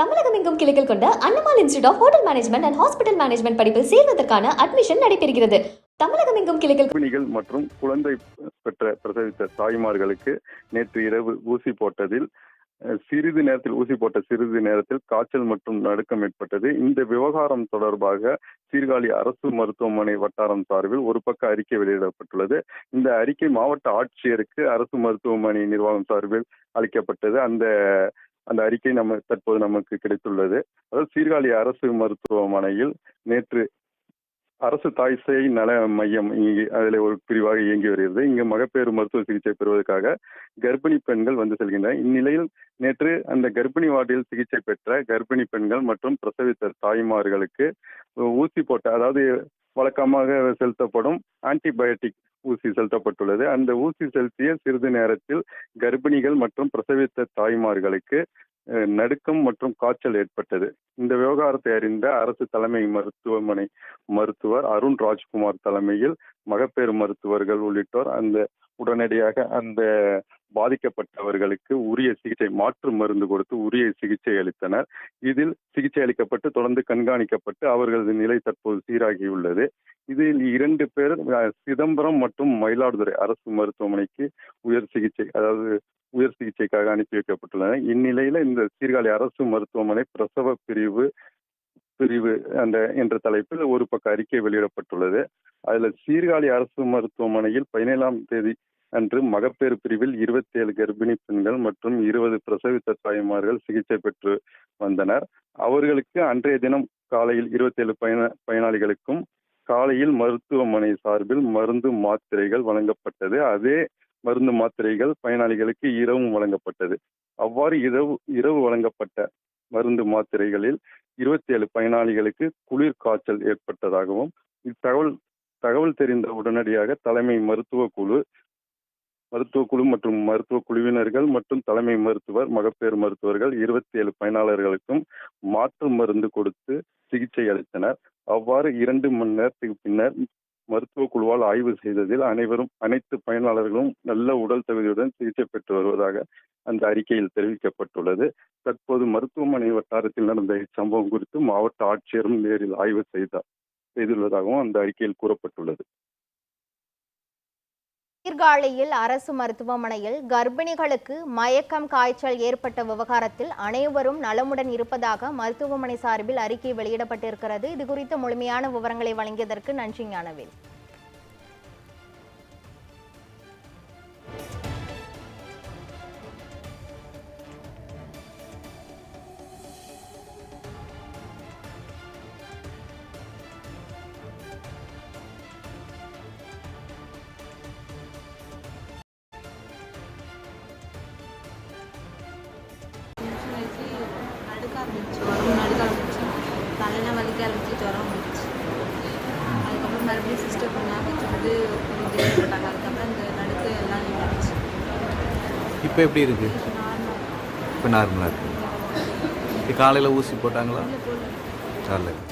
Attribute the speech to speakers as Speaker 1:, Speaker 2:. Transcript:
Speaker 1: தமிழகம் எங்கும் கிளைகள் கொண்ட Annamalai institute of hotel management and hospital management படிப்பில் சேர்வதற்கான அட்மிஷன் நடைபெறுகிறது. தமிழகம் எங்கும் கிளைகள்
Speaker 2: மற்றும் குழந்தை பெற்ற பிரசவித்த தாய்மார்களுக்கு நேற்று இரவு ஊசி போட்டதில் சிறிது நேரத்தில் ஊசி போட்ட சிறிது நேரத்தில் காய்ச்சல் மற்றும் நடுக்கம் ஏற்பட்டது. இந்த விவகாரம் தொடர்பாக சீர்காழி அரசு மருத்துவமனை வட்டாரம் சார்பில் ஒரு பக்க அறிக்கை வெளியிடப்பட்டுள்ளது. இந்த அறிக்கை மாவட்ட ஆட்சியருக்கு அரசு மருத்துவமனை நிர்வாகம் சார்பில் அளிக்கப்பட்டது. அந்த அந்த அறிக்கை நம்ம தற்போது நமக்கு கிடைத்துள்ளது. அதாவது சீர்காழி அரசு மருத்துவமனையில் நேற்று அரசு தாய் சேய் நல மையம் இங்கே அதில் ஒரு பிரிவாக இயங்கி வருகிறது. இங்கு மகப்பேறு மருத்துவ சிகிச்சை பெறுவதற்காக கர்ப்பிணி பெண்கள் வந்து செல்கின்றனர். இந்நிலையில் நேற்று அந்த கர்ப்பிணி வார்டில் சிகிச்சை பெற்ற கர்ப்பிணி பெண்கள் மற்றும் பிரசவித்த தாய்மார்களுக்கு ஊசி போட்ட அதாவது வழக்கமாக செலுத்தப்படும் ஆன்டிபயோட்டிக் ஊசி செலுத்தப்பட்டுள்ளது. அந்த ஊசி செலுத்திய சிறிது நேரத்தில் கர்ப்பிணிகள் மற்றும் பிரசவித்த தாய்மார்களுக்கு நடுக்கம் மற்றும் காய்ச்சல் ஏற்பட்டது. இந்த விவகாரத்தை அறிந்த அரசு தலைமை மருத்துவமனை மருத்துவர் அருண் ராஜ்குமார் தலைமையில் மகப்பேறு மருத்துவர்கள் உள்ளிட்டோர் அந்த உடனடியாக அந்த பாதிக்கப்பட்டவர்களுக்கு உரிய சிகிச்சை மாற்று மருந்து கொடுத்து உரிய சிகிச்சை அளித்தனர். இதில் சிகிச்சை அளிக்கப்பட்டு தொடர்ந்து கண்காணிக்கப்பட்டு அவர்களது நிலை தற்போது சீராகியுள்ளது. இதில் இரண்டு பேர் சிதம்பரம் மற்றும் மயிலாடுதுறை அரசு மருத்துவமனைக்கு உயர் சிகிச்சை அதாவது உயர் சிகிச்சைக்காக அனுப்பி வைக்கப்பட்டுள்ளன இந்நிலையில இந்த சீர்காழி அரசு மருத்துவமனை பிரசவ பிரிவு பிரிவு அந்த என்ற தலைப்பில் ஒரு பக்க அறிக்கை வெளியிடப்பட்டுள்ளது. அதுல சீர்காழி அரசு மருத்துவமனையில் பதினேழாம் தேதி அன்று மகப்பேறு பிரிவில் இருபத்தி ஏழு கர்ப்பிணி பெண்கள் மற்றும் இருபது பிரசவித்த தாய்மார்கள் சிகிச்சை பெற்று வந்தனர். அவர்களுக்கு அன்றைய தினம் காலையில் இருபத்தி ஏழு பயன பயனாளிகளுக்கும் காலையில் மருத்துவமனை சார்பில் மருந்து மாத்திரைகள் வழங்கப்பட்டது. அதே மருந்து மாத்திரைகள் பயனாளிகளுக்கு இரவும் வழங்கப்பட்டது. அவ்வாறு இரவு இரவு வழங்கப்பட்ட மருந்து மாத்திரைகளில் இருபத்தி ஏழு பயனாளிகளுக்கு குளிர் காய்ச்சல் ஏற்பட்டதாகவும் இத்தகவல் தகவல் தெரிந்த உடனடியாக தலைமை மருத்துவ குழு மருத்துவ குழு மற்றும் மருத்துவ குழுவினர்கள் மற்றும் தலைமை மருத்துவர் மகப்பேறு மருத்துவர்கள் இருபத்தி ஏழு பயனாளர்களுக்கும் மாற்று மருந்து கொடுத்து சிகிச்சை அளித்தனர். அவ்வாறு இரண்டு மணி நேரத்துக்கு பின்னர் மருத்துவ குழுவால் ஆய்வு செய்ததில் அனைவரும் அனைத்து பயனாளர்களும் நல்ல உடல் தகுதியுடன் சிகிச்சை பெற்று வருவதாக அந்த அறிக்கையில் தெரிவிக்கப்பட்டுள்ளது. தற்போது மருத்துவமனை வட்டாரத்தில் நடந்த இச்சம்பவம் குறித்து மாவட்ட ஆட்சியரும் நேரில் ஆய்வு செய்தார் செய்துள்ளதாகவும் அந்த அறிக்கையில் கூறப்பட்டுள்ளது.
Speaker 3: சீர்காழியில் அரசு மருத்துவமனையில் கர்ப்பிணிகளுக்கு மயக்கம் காய்ச்சல் ஏற்பட்ட விவகாரத்தில் அனைவரும் நலமுடன் இருப்பதாக மருத்துவமனை சார்பில் அறிக்கை வெளியிடப்பட்டிருக்கிறது. இது குறித்த முழுமையான விவரங்களை வழங்கியதற்கு நன்றி ஞானவேல்.
Speaker 4: ஆரம்பிச்சு உடம்பு நடுக்க ஆரம்பிச்சு தலையெல்லாம் வலிக்க ஆரம்பிச்சு ஜுரம் வந்துச்சு. அதுக்கப்புறம் மறுபடியும் சிஸ்டர் நேரம் வச்சுட்டு கொஞ்சம் போட்டாங்க. அதுக்கப்புறம் இந்த நடுக்க எல்லாம் நின்றுச்சு.
Speaker 5: இப்போ எப்படி இருக்கு? இப்போ நார்மலாக இருக்கு. காலையில் ஊசி போட்டாங்களா? காலையில்